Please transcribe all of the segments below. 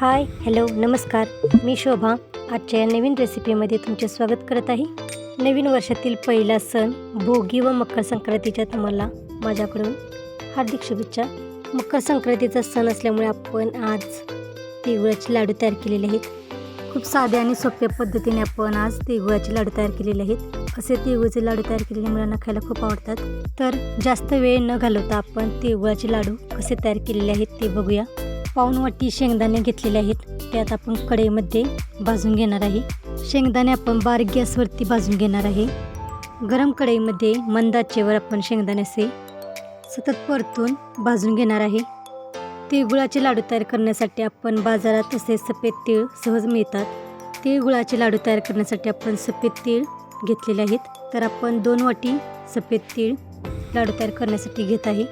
Hi hello नमस्कार. मी शोभा. आजच्या या नवीन रेसिपीमध्ये तुमचे स्वागत करत आहे. नवीन वर्षातील पहिला सण भोगी व मकर संक्रांतीच्या तुम्हाला माझ्याकडून हार्दिक शुभेच्छा. मकर संक्रांतीचा सण असल्यामुळे आपण आज तिळगुळाचे लाडू तयार केलेले आहेत. खूप साध्या आणि सोप्या पद्धतीने आपण आज तिळगुळाचे लाडू तयार केलेले आहेत. असे तिगुळचे लाडू तयार केलेले मुलांना खायला खूप आवडतात. तर जास्त वेळ न घालवता आपण तिळगुळाचे लाडू कसे तयार केलेले आहेत ते बघूया. पाऊण वाटी शेंगदाणे घेतलेले आहेत. त्यात आपण कढईमध्ये भाजून घेणार आहे. शेंगदाणे आपण बारीक गॅसवरती भाजून घेणार आहे. गरम कढईमध्ये मंद आचेवर आपण शेंगदाणे असे सतत परतून भाजून घेणार आहे. तिळगुळाचे लाडू तयार करण्यासाठी आपण बाजारात असे सफेद तीळ सहज मिळतात. तिळगुळाचे लाडू तयार करण्यासाठी आपण सफेद तीळ घेतलेले आहेत. तर आपण दोन वाटी सफेद तीळ लाडू तयार करण्यासाठी घेत आहे.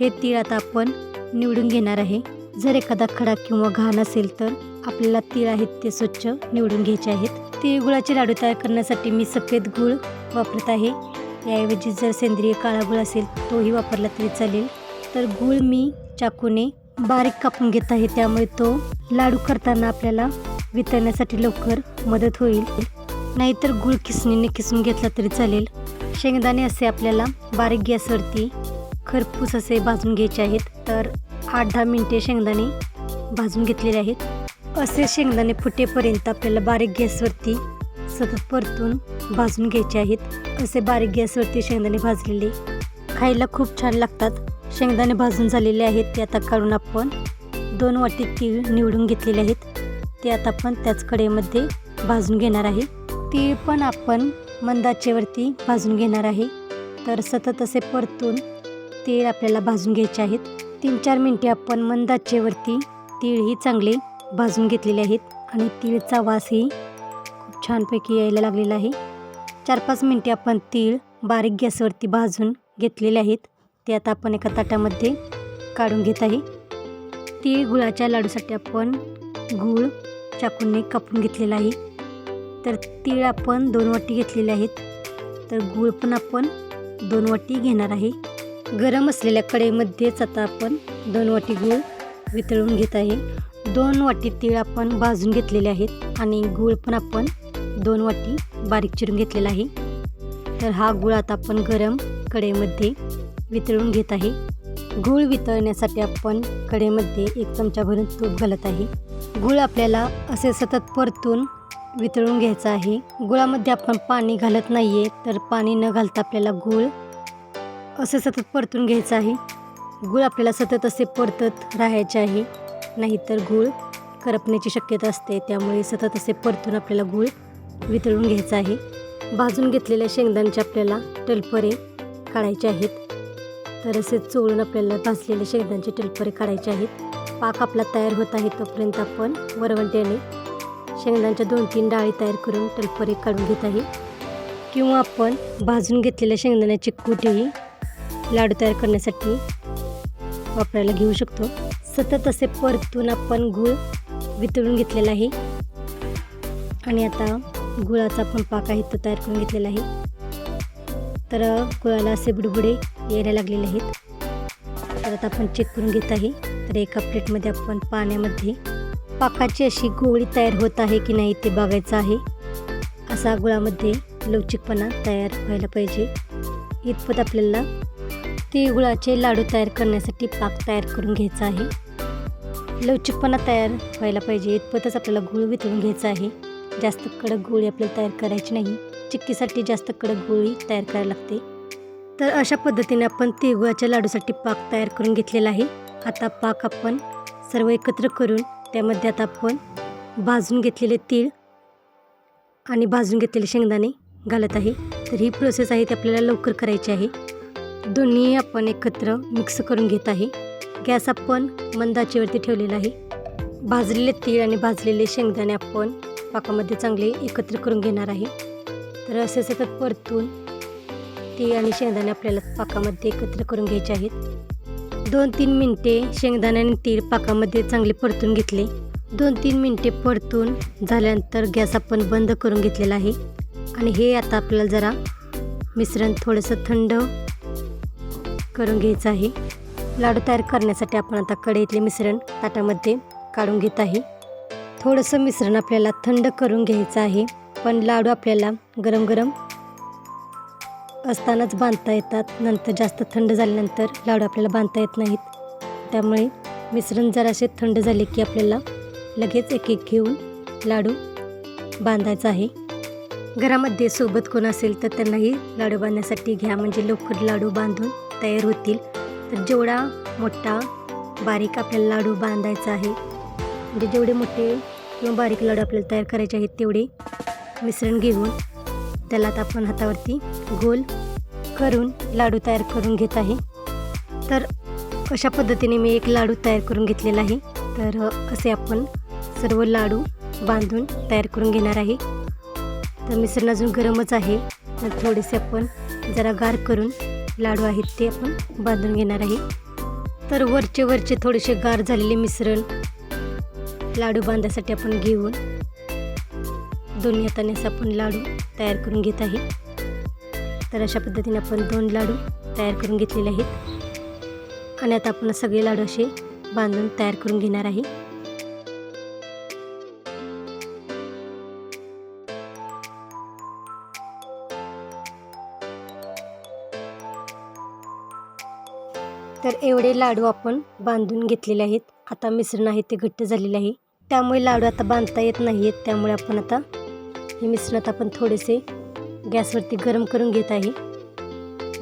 हे तीळ आता आपण निवडून घेणार आहे. जर एखादा खडा किंवा घाण असेल तर आपल्याला तीळ आहेत ते स्वच्छ निवडून घ्यायचे आहेत. तिळगुळाचे लाडू तयार करण्यासाठी मी सफेद गूळ वापरत आहे. याऐवजी जर सेंद्रिय काळा गुळ असेल तोही वापरला तरी चालेल. तर गूळ मी चाकूने बारीक कापून घेत आहे. त्यामुळे तो लाडू करताना आपल्याला वितळण्यासाठी लवकर मदत होईल. नाहीतर गूळ किसणीने किसून घेतला तरी चालेल. शेंगदाणे असे आपल्याला बारीक गॅसवरती खरपूस असे भाजून घ्यायचे आहेत. तर आठ दहा मिनटे शेंगदाणे भाजून घेतलेले आहेत. असे शेंगदाणे फुटेपर्यंत आपल्याला बारीक गॅसवरती सतत परतून भाजून घ्यायचे आहेत. असे बारीक गॅसवरती शेंगदाणे भाजलेले खायला खूप छान लागतात. शेंगदाणे भाजून झालेले आहेत ते आता काढून आपण दोन वाटी तीळ निवडून घेतलेले आहेत. ते आता आपण त्याच कडेमध्ये भाजून घेणार आहे. तीळ पण आपण मंदाचेवरती भाजून घेणार आहे. तर सतत असे परतून तीळ आपल्याला भाजून घ्यायचे आहेत. तीन चार मिनटे आपण मंदाचेवरती तीळही चांगले भाजून घेतलेले आहेत आणि तीळचा वासही खूप छानपैकी यायला लागलेला आहे. चार पाच मिनटे आपण तीळ बारीक गॅसवरती भाजून घेतलेले आहेत. ते आता आपण एका ताटामध्ये काढून घेत आहे. तीळ गुळाच्या लाडूसाठी आपण गूळ चाकूने कापून घेतलेला आहे. तर तीळ आपण दोन वाटी घेतलेले आहेत. तर गूळ पण आपण दोन वाटी घेणार आहे. गरम असलेल्या कढईमध्येच आता आपण दोन वाटी गूळ वितळून घेत आहे. दोन वाटी तीळ आपण भाजून घेतलेले आहेत आणि गूळ पण आपण दोन वाटी बारीक चिरून घेतलेला आहे. तर हा गूळ आता आपण गरम कढईमध्ये वितळून घेत आहे. गूळ वितळण्यासाठी आपण कढईमध्ये एक चमचा भरून तूप घालत आहे. गूळ आपल्याला असे सतत परतून वितळून घ्यायचं आहे. गुळामध्ये आपण पाणी घालत नाही आहे तर पाणी न घालता आपल्याला गूळ असं सतत परतून घ्यायचं आहे. गूळ आपल्याला सतत असे परतत राहायचे आहे. नाहीतर गूळ करपण्याची शक्यता असते. त्यामुळे सतत असे परतून आपल्याला गूळ वितळून घ्यायचा आहे. भाजून घेतलेल्या शेंगदाण्याचे आपल्याला टलपरे काढायचे आहेत. तर असे चोळून आपल्याला भाजलेले शेंगदाण्याचे टलपरे काढायचे आहेत. पाक आपला तयार होत आहे तोपर्यंत आपण वरवंट्याने शेंगदाण्याच्या दोन तीन डाळी तयार करून टलपरे काढून घेत आहे. किंवा आपण भाजून घेतलेल्या शेंगदाण्याची कुठेही लाडू तयार करण्यासाठी वापरायला घेऊ शकतो. सतत असे परतून आपण गूळ वितळून घेतलेला आहे. आणि आता गुळाचा पण पाक आहे तो तयार करून घेतलेला आहे. तर गुळाला असे बुडबुडे यायला लागलेले आहेत. तर आता आपण चेक करून घेत आहे. तर एका प्लेटमध्ये आपण पाण्यामध्ये पाकाची अशी गोळी तयार होत आहे की नाही ते बघायचं आहे. असा गुळामध्ये लवचिकपणा तयार व्हायला पाहिजे. इतपत आपल्याला तिळगुळाचे लाडू तयार करण्यासाठी पाक तयार करून घ्यायचा आहे. लवचिकपणा तयार व्हायला पाहिजे. इतपतच आपल्याला गूळ वितळून घ्यायचा आहे. जास्त कडक गोळी आपल्याला तयार करायची नाही. चिक्कीसाठी जास्त कडक गोळी तयार करायला लागते. तर अशा पद्धतीने आपण तिळगुळाच्या लाडूसाठी पाक तयार करून घेतलेला आहे. आता पाक आपण सर्व एकत्र करून त्यामध्ये आता आपण भाजून घेतलेले तीळ आणि भाजून घेतलेले शेंगदाणे घालत आहे. तर ही प्रोसेस आहे ती आपल्याला लवकर करायची आहे. दोन्ही आपण एकत्र मिक्स करून घेत आहे. गॅस आपण मंदाचेवरती ठेवलेला आहे. भाजलेले तीळ आणि भाजलेले शेंगदाणे आपण पाकामध्ये चांगले एकत्र करून घेणार आहे. तर असे सतत परतून तीळ आणि शेंगदाणे आपल्याला पाकामध्ये एकत्र करून घ्यायचे आहेत. दोन तीन मिनटे शेंगदाणे आणि तीळ पाकामध्ये चांगले परतून घेतले. दोन तीन मिनटे परतून झाल्यानंतर गॅस आपण बंद करून घेतलेला आहे. आणि हे आता आपल्याला जरा मिश्रण थोडंसं थंड करून घ्यायचं आहे. लाडू तयार करण्यासाठी आपण आता कढईतले मिश्रण ताटामध्ये काढून घेत आहे. थोडंसं मिश्रण आपल्याला थंड करून घ्यायचं आहे. पण लाडू आपल्याला गरम गरम असतानाच बांधता येतात. नंतर जास्त थंड झाल्यानंतर लाडू आपल्याला बांधता येत नाहीत. त्यामुळे मिश्रण जरासे थंड झाले की आपल्याला लगेच एक एक घेऊन लाडू बांधायचा आहे. घरामध्ये सोबत कोण असेल तर त्यांनाही लाडू बांधण्यासाठी घ्या. म्हणजे लवकर लाडू बांधून तयार होतील. तर जेवढा मोठा बारीक आपल्याला लाडू बांधायचा आहे म्हणजे जेवढे मोठे किंवा बारीक लाडू आपल्याला तयार करायचे आहेत तेवढे मिश्रण घेऊन त्याला आता आपण हातावरती गोल करून लाडू तयार करून घेत आहे. तर अशा पद्धतीने मी एक लाडू तयार करून घेतलेला आहे. तर असे आपण सर्व लाडू बांधून तयार करून घेणार आहे. तर मिश्रण अजून गरमच आहे. तर थोडेसे आपण जरा गार करून लाडू आहेत ते आपण बांधून घेणार आहे. तर वरचे वरचे थोडेसे गार झालेले मिश्रण लाडू बांधायसाठी आपण घेऊन दोन्ही हाताने आपण लाडू तयार करून घेत आहे. तर अशा पद्धतीने आपण दोन लाडू तयार करून घेतलेले आहेत. आणि आता आपण सगळे लाडू असे बांधून तयार करून घेणार आहे. तर एवढे लाडू आपण बांधून घेतलेले आहेत. आता मिश्रण आहे ते घट्ट झालेले आहे. त्यामुळे लाडू आता बांधता येत नाही आहेत. त्यामुळे आपण आता हे मिश्रणात आपण थोडेसे गॅसवरती गरम करून घेत आहे.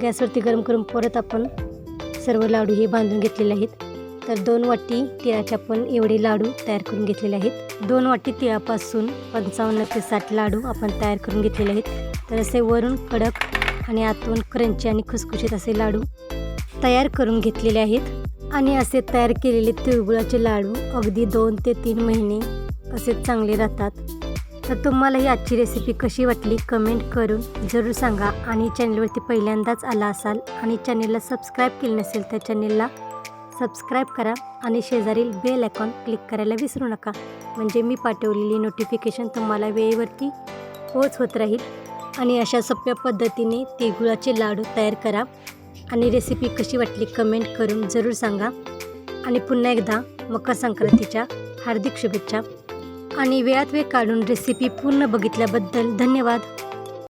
गॅसवरती गरम करून परत आपण सर्व लाडू हे बांधून घेतलेले आहेत. तर दोन वाटी तिळाचे आपण एवढे लाडू तयार करून घेतलेले आहेत. दोन वाटी तिळापासून पंचावन्न ते साठ लाडू आपण तयार करून घेतलेले आहेत. तर असे वरून कडक आणि आतून क्रंची आणि खुसखुशीत असे लाडू तयार करून घेतलेले आहेत. आणि असे तयार केलेले तिळगुळाचे लाडू अगदी दोन ते तीन महिने असे चांगले राहतात. तर तुम्हाला ही आजची रेसिपी कशी वाटली कमेंट करून जरूर सांगा. आणि चॅनलवरती पहिल्यांदाच आला असाल आणि चॅनेलला सबस्क्राईब केले नसेल तर चॅनेलला सबस्क्राईब करा. आणि शेजारील बेल आयकॉन क्लिक करायला विसरू नका. म्हणजे मी पाठवलेली नोटिफिकेशन तुम्हाला वेळेवरती पोच होत राहील. आणि अशा सोप्या पद्धतीने तिळगुळाचे लाडू तयार करा. आणि रेसिपी कशी वाटली कमेंट करून जरूर सांगा. आणि पुन्हा एकदा मकर संक्रांतीच्या हार्दिक शुभेच्छा. आणि वेळात वेळ काढून रेसिपी पूर्ण बघितल्याबद्दल धन्यवाद.